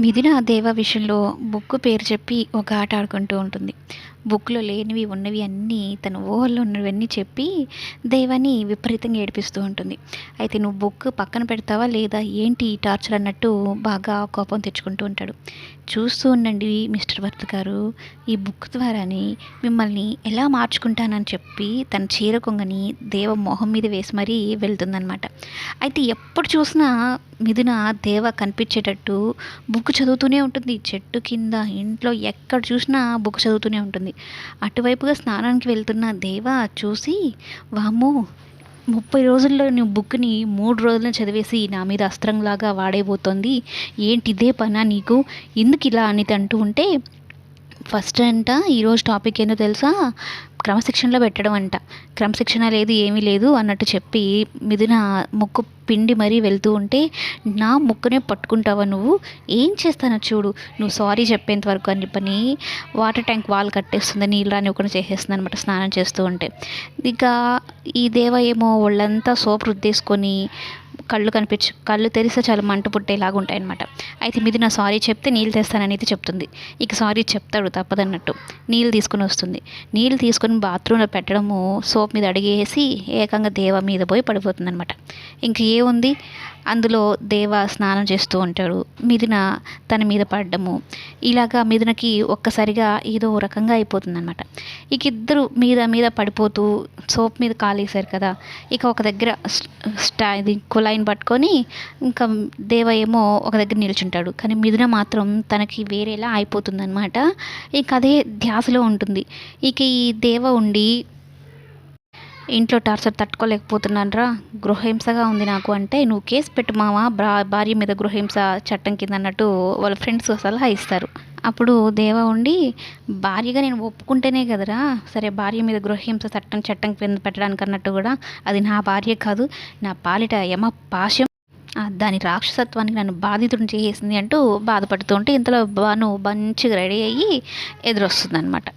మిథున దేవ విషయంలో బుక్ పేరు చెప్పి ఒక ఆట ఆడుకుంటూ ఉంటుంది. బుక్లో లేనివి ఉన్నవి అన్నీ తన ఊహల్లో ఉన్నవన్నీ చెప్పి దేవాన్ని విపరీతంగా ఏడిపిస్తూ ఉంటుంది. అయితే నువ్వు బుక్ పక్కన పెడతావా లేదా ఏంటి ఈ టార్చర్ అన్నట్టు బాగా కోపం తెచ్చుకుంటూ ఉంటాడు. చూస్తూ ఉండండి మిస్టర్ భర్త గారు. ఈ బుక్ ద్వారానే మిమ్మల్ని ఎలా మార్చుకుంటానని చెప్పి తన చీర కొంగని దేవ మొహం మీద వేసి మరీ వెళ్తుందనమాట అయితే ఎప్పుడు చూసినా మిథున దేవ కనిపించేటట్టు బుక్ చదువుతూనే ఉంటుంది. చెట్టు కింద ఇంట్లో ఎక్కడ చూసినా బుక్ చదువుతూనే ఉంటుంది. అటువైపుగా స్నానానికి వెళ్తున్న దేవ చూసి వాము ముప్పై రోజుల్లో నీ బుక్ని మూడు రోజుల్లో చదివేసి నా మీద అస్త్రంలాగా వాడైపోతుంది. ఏంటి ఇదే పనా నీకు? ఎందుకు ఇలా అని అంటూ ఉంటే ఫస్ట్ అంట ఈరోజు టాపిక్ ఏందో తెలుసా? క్రమశిక్షణలో పెట్టడం అంట క్రమశిక్షణ లేదు ఏమీ లేదు అన్నట్టు చెప్పి మిథున ముక్కు పిండి మరీ వెళ్తూ ఉంటే నా ముక్కునే పట్టుకుంటావా నువ్వు? ఏం చేస్తానో చూడు. నువ్వు సారీ చెప్పేంత వరకు అని చెప్పని వాటర్ ట్యాంక్ వాల్ కట్టేస్తుంది నీళ్ళు రానివ్వకుండా చేసేస్తుంది అనమాట స్నానం చేస్తూ ఉంటే. ఇక ఈ దేవ ఏమో వాళ్ళంతా సోప్ రుద్దేసుకొని కళ్ళు కనిపించు కళ్ళు తెరిస్తే చాలా మంట పుట్టేలాగా ఉంటాయన్నమాట. అయితే మీది నా సారీ చెప్తే నీళ్ళు తెస్తాననేది చెప్తుంది. ఇక సారీ చెప్తాడు తప్పదన్నట్టు. నీళ్ళు తీసుకుని వస్తుంది. నీళ్ళు తీసుకొని బాత్రూంలో పెట్టడము సోప్ మీద అడిగేసి ఏకంగా దేవ మీద పోయి పడిపోతుంది అనమాట ఇంక ఏముంది? అందులో దేవ స్నానం చేస్తూ ఉంటాడు. మిథున తన మీద పడడము. ఇలాగా మిథునకి ఒక్కసారిగా ఏదో రకంగా అయిపోతుంది అనమాట ఇక ఇద్దరు మీద మీద పడిపోతూ సోప్ మీద కాలేశారు కదా. ఇక ఒక దగ్గర స్టా ఇది కుళాయిని పట్టుకొని ఇంకా దేవ ఏమో ఒక దగ్గర నిల్చుంటాడు. కానీ మిథున మాత్రం తనకి వేరేలా అయిపోతుందనమాట ఇక అదే ధ్యాసలో ఉంటుంది. ఇక ఈ దేవ ఉండి ఇంట్లో టార్చర్ తట్టుకోలేకపోతున్నానరా గృహహింసగా ఉంది నాకు అంటే నువ్వు కేసు పెట్టు మావా భార్య మీద గృహహింస చట్టం కింద అన్నట్టు వాళ్ళ ఫ్రెండ్స్ సలహా ఇస్తారు. అప్పుడు దేవ ఉండి భార్యగా నేను ఒప్పుకుంటేనే కదరా సరే భార్య మీద గృహహింస చట్టం చట్టం కింద పెట్టడానికి అన్నట్టు కూడా అది నా భార్య కాదు నా పాలిట యమ పాశం. దాని రాక్షసత్వానికి నన్ను బాధితుడిని చేసేసింది అంటూ బాధపడుతూ ఉంటే ఇంతలో బాను మంచిగా రెడీ అయ్యి ఎదురొస్తుంది అనమాట